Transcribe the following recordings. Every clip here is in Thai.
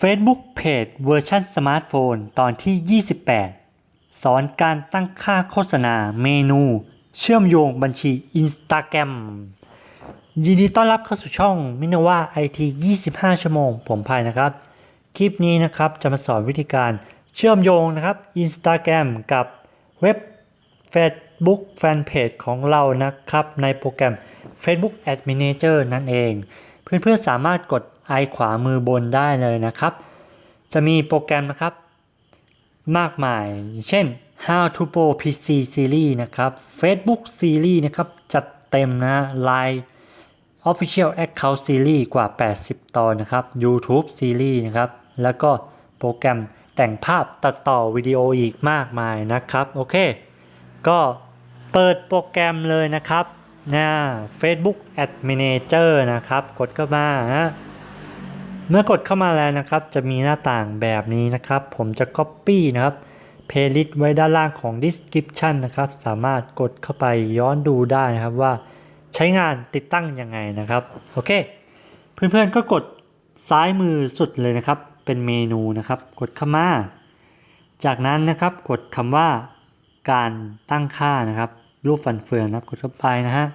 Facebook Page เวอร์ชันสมาร์ทโฟนตอนที่ 28 สอนการตั้งค่าโฆษณาเมนู เชื่อมโยงบัญชี Instagram ยินดีต้อนรับเข้าสู่ช่องมินาว่า IT 25 ชั่วโมง ผมพายนะครับ คลิปนี้นะครับจะมาสอนวิธีการเชื่อมโยงนะครับ Instagram กับเว็บ Facebook Fanpage ของเรานะครับ ในโปรแกรม Facebook Administrator นั่นเอง เพื่อนๆสามารถกด ไอขวามือบนได้เลยนะครับ จะมีโปรแกรมนะครับ มากมาย เช่น How to Pro PC Series นะครับ Facebook Series นะครับจัดเต็มนะ Line Official Account Series กว่า 80 ตอนนะครับ YouTube Series นะครับ แล้วก็โปรแกรมแต่งภาพตัดต่อวิดีโออีกมากมายนะครับ โอเค ก็เปิดโปรแกรมเลยนะครับนะ Facebook Administrator นะครับ กดเข้ามานะ เมื่อกดเข้ามาแล้วนะครับ จะมีหน้าต่างแบบนี้นะครับ ผมจะ Copy นะครับ Playlist ไว้ด้านล่างของ Description นะครับ สามารถกดเข้าไปย้อนดูได้นะครับว่าใช้งานติดตั้งยังไงนะครับ โอเค เพื่อนๆก็กดซ้ายมือสุดเลยนะครับ เป็นเมนูนะครับ กดเข้ามา จากนั้นนะครับกดคำว่าการตั้งค่านะครับ รูปฟันเฟืองนะครับกดเข้าไปนะฮะ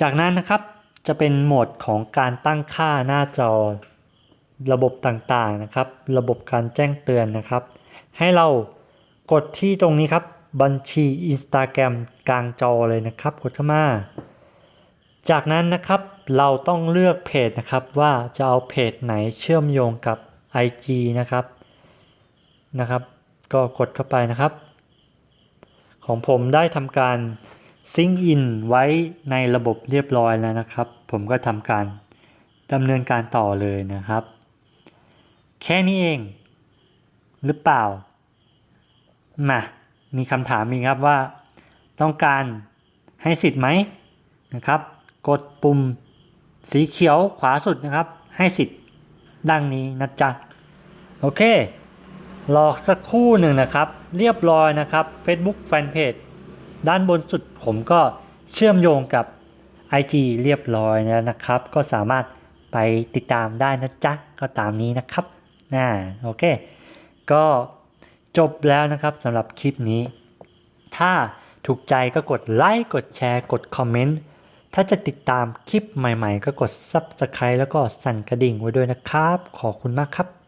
จากนั้นนะครับ จะเป็นโหมดของการตั้งค่าหน้าจอ ระบบต่างๆนะครับ ระบบการแจ้งเตือนนะครับ ให้เรากดที่ตรงนี้ครับ บัญชี Instagram กลางจอเลยนะครับ กดเข้ามา จากนั้นนะครับเราต้องเลือกเพจนะครับว่าจะเอาเพจไหนเชื่อมโยงกับ IG นะครับนะครับ ก็กดเข้าไปนะครับ ของผมได้ทำการ ซิงอินไว้ในระบบเรียบร้อยแล้วนะครับ ผมก็ทำการดำเนินการต่อเลยนะครับ แค่นี้เอง หรือเปล่ามามีคำถามมีครับว่า ต้องการให้สิทธิ์ไหมนะครับ กดปุ่มสีเขียวขวาสุดนะครับ ให้สิทธิ์ดังนี้นะจ๊ะ โอเครอสักครู่หนึ่งนะครับ เรียบร้อยนะครับ Facebook Fanpage ด้านบนสุดผมก็เชื่อมโยงกับ IG เรียบร้อยแล้วนะครับ ก็สามารถไปติดตามได้นะจ๊ะ ก็ตามนี้นะครับน่าโอเค ก็จบแล้วนะครับสำหรับคลิปนี้ ถ้าถูกใจก็กดไลค์ กดแชร์ กดคอมเมนต์ ถ้าจะติดตามคลิปใหม่ๆ ก็กด Subscribe แล้วก็สั่นกระดิ่งไว้ด้วยนะครับ ขอบคุณมากครับ